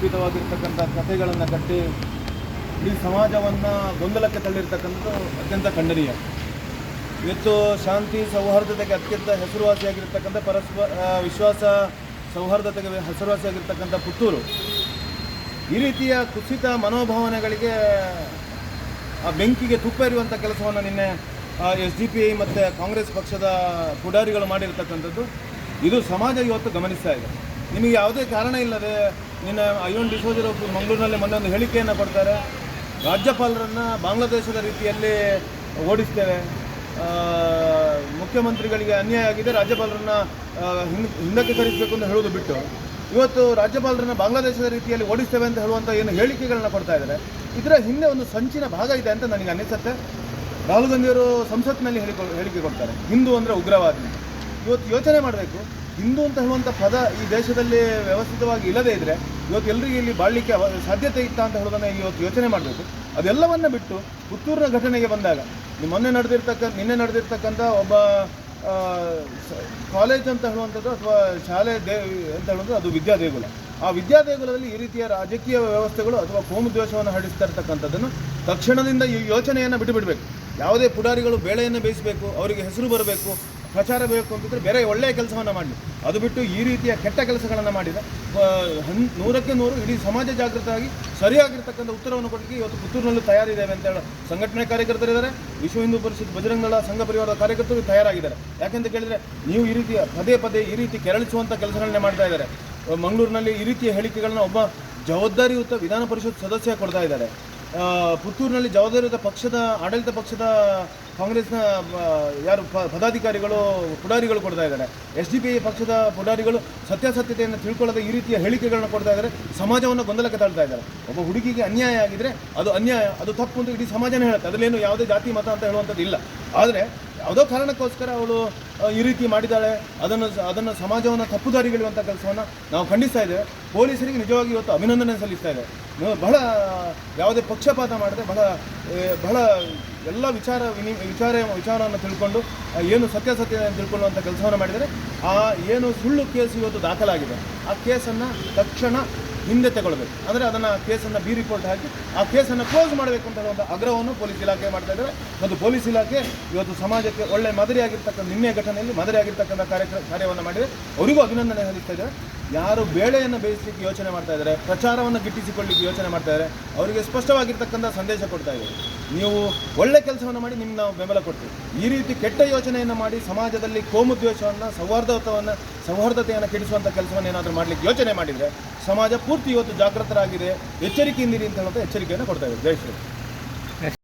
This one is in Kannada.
ಕಲ್ಪಿತವಾಗಿರ್ತಕ್ಕಂಥ ಕಥೆಗಳನ್ನು ಕಟ್ಟಿ ಇಡೀ ಸಮಾಜವನ್ನು ಗೊಂದಲಕ್ಕೆ ತಳ್ಳಿರ್ತಕ್ಕಂಥದ್ದು ಅತ್ಯಂತ ಖಂಡನೀಯ. ಇವತ್ತು ಶಾಂತಿ ಸೌಹಾರ್ದತೆಗೆ ಅತ್ಯಂತ ಹೆಸರುವಾಸಿಯಾಗಿರ್ತಕ್ಕಂಥ ಪರಸ್ಪರ ವಿಶ್ವಾಸ ಸೌಹಾರ್ದತೆಗೆ ಹೆಸರುವಾಸಿಯಾಗಿರ್ತಕ್ಕಂಥ ಪುತ್ತೂರು. ಈ ರೀತಿಯ ಕುಸಿತ ಮನೋಭಾವನೆಗಳಿಗೆ, ಆ, ಬೆಂಕಿಗೆ ತುಪ್ಪ ಇರುವಂಥ ಕೆಲಸವನ್ನು ನಿನ್ನೆ ಎಸ್ ಡಿ ಪಿ ಐ ಮತ್ತು ಕಾಂಗ್ರೆಸ್ ಪಕ್ಷದ ಪುಡಾರಿಗಳು ಮಾಡಿರ್ತಕ್ಕಂಥದ್ದು. ಇದು ಸಮಾಜ ಇವತ್ತು ಗಮನಿಸ್ತಾ ಇದೆ. ನಿಮಗೆ ಯಾವುದೇ ಕಾರಣ ಇಲ್ಲದೆ ನಿನ್ನ ಅಯ್ಯೋನ್ ಡಿಸೋಜರ್ ಮಂಗಳೂರಿನಲ್ಲಿ ಮೊನ್ನೆ ಒಂದು ಹೇಳಿಕೆಯನ್ನು ಕೊಡ್ತಾರೆ. ರಾಜ್ಯಪಾಲರನ್ನು ಬಾಂಗ್ಲಾದೇಶದ ರೀತಿಯಲ್ಲಿ ಓಡಿಸ್ತೇವೆ. ಮುಖ್ಯಮಂತ್ರಿಗಳಿಗೆ ಅನ್ಯಾಯ ಆಗಿದೆ, ರಾಜ್ಯಪಾಲರನ್ನು ಹಿಂದಕ್ಕೆ ಕರೆಸಬೇಕು ಅಂತ ಹೇಳೋದು ಬಿಟ್ಟು. ಇವತ್ತು ರಾಜ್ಯಪಾಲರನ್ನ ಬಾಂಗ್ಲಾದೇಶದ ರೀತಿಯಲ್ಲಿ ಓಡಿಸ್ತೇವೆ ಅಂತ ಹೇಳುವಂಥ ಏನು ಹೇಳಿಕೆಗಳನ್ನ ಕೊಡ್ತಾ ಇದ್ದಾರೆ. ಇದರ ಹಿಂದೆ ಒಂದು ಸಂಚಿನ ಭಾಗ ಇದೆ ಅಂತ ನನಗೆ ಅನಿಸುತ್ತೆ. ರಾಹುಲ್ ಗಾಂಧಿಯವರು ಸಂಸತ್ನಲ್ಲಿ ಹೇಳಿಕೊ ಹೇಳಿಕೆ ಕೊಡ್ತಾರೆ. ಹಿಂದೂ ಅಂದರೆ ಉಗ್ರವಾದಿ. ಇವತ್ತು ಯೋಚನೆ ಮಾಡಬೇಕು. ಹಿಂದೂ ಅಂತ ಹೇಳುವಂಥ ಪದ ಈ ದೇಶದಲ್ಲಿ ವ್ಯವಸ್ಥಿತವಾಗಿ ಇಲ್ಲದೇ ಇದ್ದರೆ ಇವತ್ತು ಎಲ್ಲರಿಗೂ ಇಲ್ಲಿ ಬಾಳಲಿಕ್ಕೆ ಸಾಧ್ಯತೆ ಇತ್ತ ಅಂತ ಹೇಳೋದನ್ನು ಇವತ್ತು ಯೋಚನೆ ಮಾಡಬೇಕು. ಅದೆಲ್ಲವನ್ನ ಬಿಟ್ಟು ಪುತ್ತೂರಿನ ಘಟನೆಗೆ ಬಂದಾಗ ಮೊನ್ನೆ ನಡೆದಿರ್ತಕ್ಕ ನಿನ್ನೆ ನಡೆದಿರ್ತಕ್ಕಂಥ ಒಬ್ಬ ಕಾಲೇಜ್ ಅಂತ ಹೇಳುವಂಥದ್ದು ಅಥವಾ ಶಾಲೆ ದೇ ಅಂತ ಹೇಳುವಂಥದ್ದು ಅದು ವಿದ್ಯಾದೇಗುಲ. ಆ ವಿದ್ಯಾದೇಗುಲದಲ್ಲಿ ಈ ರೀತಿಯ ರಾಜಕೀಯ ವ್ಯವಸ್ಥೆಗಳು ಅಥವಾ ಕೋಮು ದ್ವೇಷವನ್ನು ಹರಡಿಸ್ತಾ ಇರ್ತಕ್ಕಂಥದ್ದನ್ನು ತಕ್ಷಣದಿಂದ ಈ ಯೋಚನೆಯನ್ನು ಬಿಟ್ಟು ಬಿಡಬೇಕು. ಯಾವುದೇ ಪುಡಾರಿಗಳು ಬೇಳೆಯನ್ನು ಬೇಯಿಸಬೇಕು, ಅವರಿಗೆ ಹೆಸರು ಬರಬೇಕು ಪ್ರಚಾರ ಬೇಕು ಅಂತಿದ್ರೆ ಬೇರೆ ಒಳ್ಳೆಯ ಕೆಲಸವನ್ನು ಮಾಡಲಿ ಅದು ಬಿಟ್ಟು ಈ ರೀತಿಯ ಕೆಟ್ಟ ಕೆಲಸಗಳನ್ನು ಮಾಡಿದ ಹನ್, ನೂರಕ್ಕೆ ನೂರು ಇಡೀ ಸಮಾಜ ಜಾಗೃತವಾಗಿ ಸರಿಯಾಗಿರ್ತಕ್ಕಂಥ ಉತ್ತರವನ್ನು ಕೊಡಲಿಕ್ಕೆ ಇವತ್ತು ಪುತ್ತೂರಿನಲ್ಲಿ ತಯಾರಿದ್ದೇವೆ ಅಂತ ಹೇಳಿ ಸಂಘಟನೆ ಕಾರ್ಯಕರ್ತರಿದ್ದಾರೆ ವಿಶ್ವ ಹಿಂದೂ ಪರಿಷತ್ ಬಜರಂಗ ದಳ ಸಂಘ ಪರಿವಾರದ ಕಾರ್ಯಕರ್ತರು ತಯಾರಾಗಿದ್ದಾರೆ. ಯಾಕೆಂತ ಕೇಳಿದರೆ ನೀವು ಈ ರೀತಿಯ ಪದೇ ಪದೇ ಈ ರೀತಿ ಕೆರಳಿಸುವಂಥ ಕೆಲಸಗಳನ್ನೇ ಮಾಡ್ತಾ ಇದ್ದಾರೆ. ಮಂಗಳೂರಿನಲ್ಲಿ ಈ ರೀತಿಯ ಹೇಳಿಕೆಗಳನ್ನ ಒಬ್ಬ ಜವಾಬ್ದಾರಿಯುತ ವಿಧಾನ ಪರಿಷತ್ ಸದಸ್ಯ ಕೊಡ್ತಾ ಇದ್ದಾರೆ. ಪುತ್ತೂರಿನಲ್ಲಿ ಜವಾಬ್ದಾರಿಯುತ ಪಕ್ಷದ, ಆಡಳಿತ ಪಕ್ಷದ ಕಾಂಗ್ರೆಸ್ನ ಯಾರು ಪದಾಧಿಕಾರಿಗಳು, ಪುಡಾರಿಗಳು ಕೊಡ್ತಾ ಇದ್ದಾರೆ. ಎಸ್ ಡಿ ಪಿ ಪಕ್ಷದ ಪುಡಾರಿಗಳು ಸತ್ಯಾಸತ್ಯತೆಯನ್ನು ತಿಳ್ಕೊಳ್ಳದ ಈ ರೀತಿಯ ಹೇಳಿಕೆಗಳನ್ನ ಕೊಡ್ತಾ ಇದ್ದಾರೆ. ಸಮಾಜವನ್ನು ಗೊಂದಲಕ್ಕೆ ತಳ್ತಾ ಇದ್ದಾರೆ. ಒಬ್ಬ ಹುಡುಗಿಗೆ ಅನ್ಯಾಯ ಆಗಿದ್ರೆ ಅದು ಅನ್ಯಾಯ, ಅದು ತಪ್ಪು ಅಂತ ಇಡೀ ಸಮಾಜನೇ ಹೇಳುತ್ತೆ. ಅದರಲ್ಲೇನು ಯಾವುದೇ ಜಾತಿ, ಮತ ಅಂತ ಹೇಳುವಂಥದ್ದು ಇಲ್ಲ ಆದರೆ ಯಾವುದೋ ಕಾರಣಕ್ಕೋಸ್ಕರ ಅವಳು ಈ ರೀತಿ ಮಾಡಿದ್ದಾಳೆ, ಅದನ್ನು ಅದನ್ನು ಸಮಾಜವನ್ನು ತಪ್ಪು ದಾರಿಗೆಳೆಯುವಂಥ ಕೆಲಸವನ್ನು ನಾವು ಖಂಡಿಸ್ತಾ ಇದ್ದೇವೆ. ಪೊಲೀಸರಿಗೆ ನಿಜವಾಗಿ ಇವತ್ತು ಅಭಿನಂದನೆ ಸಲ್ಲಿಸ್ತಾ ಇದೆ ಬಹಳ ಯಾವುದೇ ಪಕ್ಷಪಾತ ಮಾಡದೆ ಬಹಳ ಬಹಳ ಎಲ್ಲ ವಿಚಾರ ವಿನಿ, ವಿಚಾರ, ವಿಚಾರವನ್ನು ತಿಳ್ಕೊಂಡು ಏನು ಸತ್ಯಾಸತ್ಯ ತಿಳ್ಕೊಳ್ಳುವಂಥ ಕೆಲಸವನ್ನು ಮಾಡಿದರೆ ಆ, ಏನು ಸುಳ್ಳು ಕೇಸ್ ಇವತ್ತು ದಾಖಲಾಗಿದೆ. ಆ ಕೇಸನ್ನು ತಕ್ಷಣ ಹಿಂದೆ ತಗೊಳ್ಬೇಕು. ಅಂದರೆ ಅದನ್ನು ಕೇಸನ್ನು ಬಿ ರಿಪೋರ್ಟ್ ಹಾಕಿ ಆ ಕೇಸನ್ನು ಕ್ಲೋಸ್ ಮಾಡಬೇಕು ಅಂತ ಒಂದು ಆಗ್ರಹವನ್ನು ಪೊಲೀಸ್ ಇಲಾಖೆ ಮಾಡ್ತಾ ಇದ್ದಾರೆ. ಮತ್ತು ಪೊಲೀಸ್ ಇಲಾಖೆ ಇವತ್ತು ಸಮಾಜಕ್ಕೆ ಒಳ್ಳೆ ಮಾದರಿಯಾಗಿರ್ತಕ್ಕಂಥ ನಿನ್ನೆ ಘಟನೆಯಲ್ಲಿ ಮಾದರಿಯಾಗಿರ್ತಕ್ಕಂಥ ಕಾರ್ಯ ಕಾರ್ಯವನ್ನು ಮಾಡಿದೆ. ಅವರಿಗೂ ಅಭಿನಂದನೆ ಸಲ್ಲಿಸ್ತಾ ಇದ್ದಾರೆ. ಯಾರು ಬೇಳೆಯನ್ನು ಬೇಯಿಸಲಿಕ್ಕೆ ಯೋಚನೆ ಮಾಡ್ತಾ ಇದ್ದಾರೆ, ಪ್ರಚಾರವನ್ನು ಗಿಟ್ಟಿಸಿಕೊಳ್ಳಿಕ್ಕೆ ಯೋಚನೆ ಮಾಡ್ತಾ ಇದ್ದಾರೆ, ಅವರಿಗೆ ಸ್ಪಷ್ಟವಾಗಿರ್ತಕ್ಕಂಥ ಸಂದೇಶ ಕೊಡ್ತಾ ಇದ್ದಾರೆ. ನೀವು ಒಳ್ಳೆ ಕೆಲಸವನ್ನು ಮಾಡಿ ನಿಮ್ಗೆ ನಾವು ಬೆಂಬಲ ಕೊಡ್ತೀವಿ. ಈ ರೀತಿ ಕೆಟ್ಟ ಯೋಚನೆಯನ್ನು ಮಾಡಿ ಸಮಾಜದಲ್ಲಿ ಕೋಮುದ್ವೇಷವನ್ನು ಸೌಹಾರ್ದತವನ್ನು, ಸೌಹಾರ್ದತೆಯನ್ನು ಕೆಡಿಸುವಂಥ ಕೆಲಸವನ್ನು ಏನಾದರೂ ಮಾಡಲಿಕ್ಕೆ ಯೋಚನೆ ಮಾಡಿದರೆ ಸಮಾಜ ಪೂರ್ತಿ ಇವತ್ತು ಜಾಗೃತರಾಗಿದೆ. ಎಚ್ಚರಿಕೆಯಿಂದಿರಿ ಅಂತ ಹೇಳುವಂಥ ಎಚ್ಚರಿಕೆಯನ್ನು ಕೊಡ್ತಾ ಇದೆ ಜೈ ಶ್ರೀ